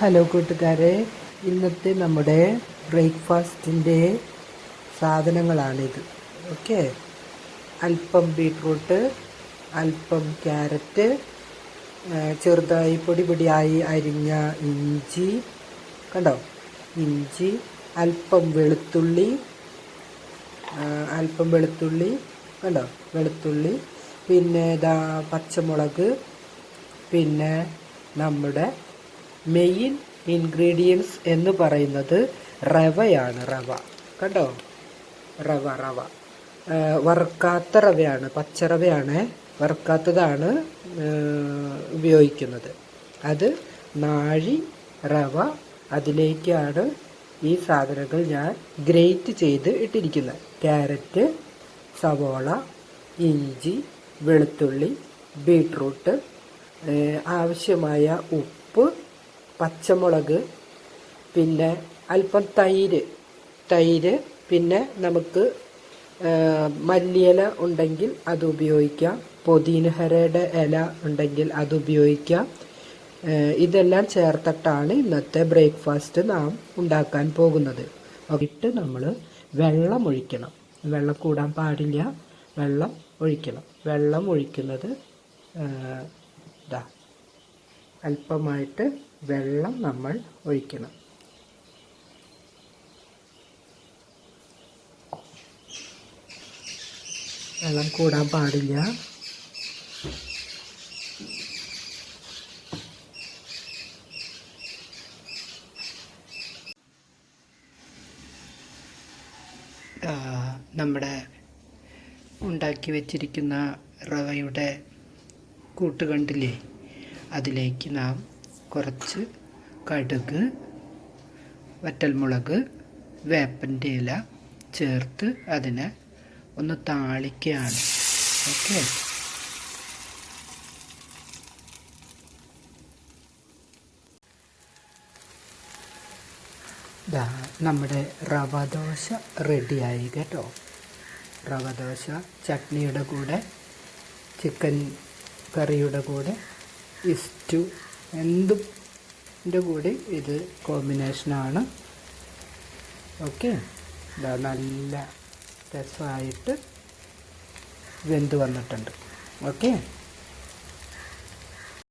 Hello കൂട്ടുകാരെ ഇന്നത്തെ നമ്മുടെ ബ്രേക്ക്ഫാസ്റ്റിന്റെ സാധനങ്ങളാണിത്. ഓക്കെ? അല്പം ബീട്രൂട്ട് അല്പം ക്യാരറ്റ് ചെറുതായി പൊടി പൊടിയായി അരിഞ്ഞ ഇഞ്ചി കണ്ടോ? ഇഞ്ചി അല്പം വെളുത്തുള്ളി അല്പം വെളുത്തുള്ളി കണ്ടോ? വെളുത്തുള്ളി പിന്നെ ഇതാ പച്ചമുളക് പിന്നെ നമ്മുടെ മെയിൻ ഇൻഗ്രീഡിയൻസ് എന്ന് പറയുന്നത് റവയാണ് റവ. കണ്ടോ? റവ റവ. വറുക്കാത്ത റവയാണ് പച്ചറവയാണ് വറുക്കാത്തതാണ് ഉപയോഗിക്കുന്നത്. അത് നാഴി റവ അതിലേക്കാണ് ഈ സാധനങ്ങൾ ഞാൻ ഗ്രേറ്റ് ചെയ്ത് ഇട്ടിരിക്കുന്നത്. ക്യാരറ്റ് സവോള ഇഞ്ചി വെളുത്തുള്ളി ബീട്രൂട്ട് ആവശ്യമായ ഉപ്പ് പച്ചമുളക് പിന്നെ അല്പം തൈര് തൈര് പിന്നെ നമുക്ക് മല്ലിയില ഉണ്ടെങ്കിൽ അത് ഉപയോഗിക്കാം. പൊതീനഹരയുടെ ഇല ഉണ്ടെങ്കിൽ അത് ഉപയോഗിക്കാം. ഇതെല്ലാം ചേർത്തിട്ടാണ് ഇന്നത്തെ ബ്രേക്ക്ഫാസ്റ്റ് നാം ഉണ്ടാക്കാൻ പോകുന്നത്. ഇട്ട് നമ്മൾ വെള്ളം ഒഴിക്കണം. വെള്ളം കൂടാൻ പാടില്ല. വെള്ളം ഒഴിക്കണം. വെള്ളം ഒഴിക്കുന്നത് ഇതാ അല്പമായിട്ട് വെള്ളം നമ്മൾ ഒഴിക്കണം. വെള്ളം കൂടാൻ പാടില്ല. നമ്മുടെ ഉണ്ടാക്കി വെച്ചിരിക്കുന്ന റവയുടെ കൂട്ട് കണ്ടില്ലേ? അതിലേക്ക് നാം കുറച്ച് കടുക് വറ്റൽമുളക് വേപ്പന്റെ ഇല ചേർത്ത് അതിനെ ഒന്ന് താളിക്കുകയാണ്. ഓക്കെ? നമ്മുടെ റവ ദോശ റെഡിയായി കേട്ടോ. റവ ദോശ ചട്നിയുടെ കൂടെ ചിക്കൻ കറിയുടെ കൂടെ ഇസ്റ്റു എന്തും കൂടി കൂടെ ഇത് കോമ്പിനേഷനാണ് ഓക്കെ ഇതാ നല്ല രസമായിട്ട് വെന്ത് വന്നിട്ടുണ്ട്. ഓക്കെ